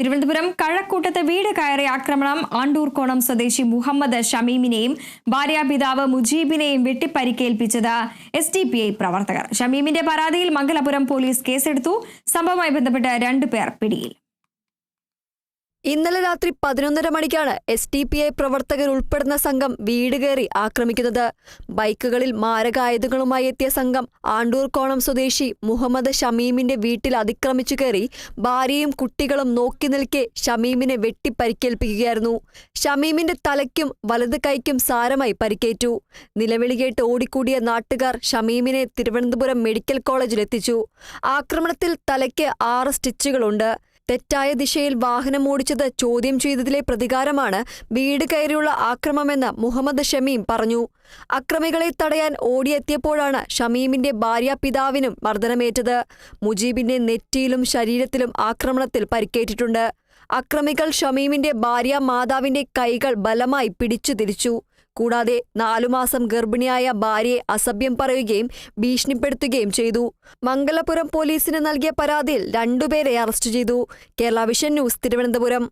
തിരുവനന്തപുരം കഴക്കൂട്ടത്തെ വീട് കയറി ആക്രമണം ആണ്ടൂർക്കോണം സ്വദേശി മുഹമ്മദ് ഷമീമിനെയും ഭാര്യാപിതാവ് മുജീബിനെയും വെട്ടിപ്പരിക്കേൽപ്പിച്ചത് എസ് ഡി പി ഐ പ്രവർത്തകർ. ഷമീമിന്റെ പരാതിയിൽ മംഗലപുരം പോലീസ് കേസെടുത്തു. സംഭവവുമായി ബന്ധപ്പെട്ട് രണ്ടുപേർ പിടിയിൽ. ഇന്നലെ രാത്രി പതിനൊന്നര മണിക്കാണ് എസ് ടി പി ഐ പ്രവർത്തകർ ഉൾപ്പെടുന്ന സംഘം വീട് കയറി ആക്രമിക്കുന്നത്. ബൈക്കുകളിൽ മാരകായുധങ്ങളുമായി എത്തിയ സംഘം ആണ്ടൂർ കോണം സ്വദേശി മുഹമ്മദ് ഷമീമിന്റെ വീട്ടിൽ അതിക്രമിച്ചു കയറി ഭാര്യയും കുട്ടികളും നോക്കി നിൽക്കെ ഷമീമിനെ വെട്ടി പരിക്കേൽപ്പിക്കുകയായിരുന്നു ഷമീമിന്റെ തലയ്ക്കും വലത് കൈക്കും സാരമായി പരിക്കേറ്റു. നിലവിളി കേട്ട് ഓടിക്കൂടിയ നാട്ടുകാർ ഷമീമിനെ തിരുവനന്തപുരം മെഡിക്കൽ കോളേജിൽ എത്തിച്ചു ആക്രമണത്തിൽ തലയ്ക്ക് ആറ് സ്റ്റിച്ചുകളുണ്ട്. തെറ്റായ ദിശയിൽ വാഹനം ഓടിച്ചത് ചോദ്യം ചെയ്തതിലെ പ്രതികാരമാണ് വീട് കയറിയുള്ള ആക്രമമെന്ന് മുഹമ്മദ് ഷമീം പറഞ്ഞു. അക്രമികളെ തടയാൻ ഓടിയെത്തിയപ്പോഴാണ് ഷമീമിന്റെ ഭാര്യ പിതാവിനും മർദ്ദനമേറ്റത്. മുജീബിന്റെ നെറ്റിയിലും ശരീരത്തിലും ആക്രമണത്തിൽ പരിക്കേറ്റിട്ടുണ്ട്. അക്രമികൾ ഷമീമിന്റെ ഭാര്യ മാതാവിന്റെ കൈകൾ ബലമായി പിടിച്ചു തിരിച്ചു. കൂടാതെ നാലുമാസം ഗർഭിണിയായ ഭാര്യയെ അസഭ്യം പറയുകയും ഭീഷണിപ്പെടുത്തുകയും ചെയ്തു. മംഗലപുരം പോലീസിന് നൽകിയ പരാതിയിൽ രണ്ടുപേരെ അറസ്റ്റ് ചെയ്തു. Kerala vision news Thiruvananthapuram.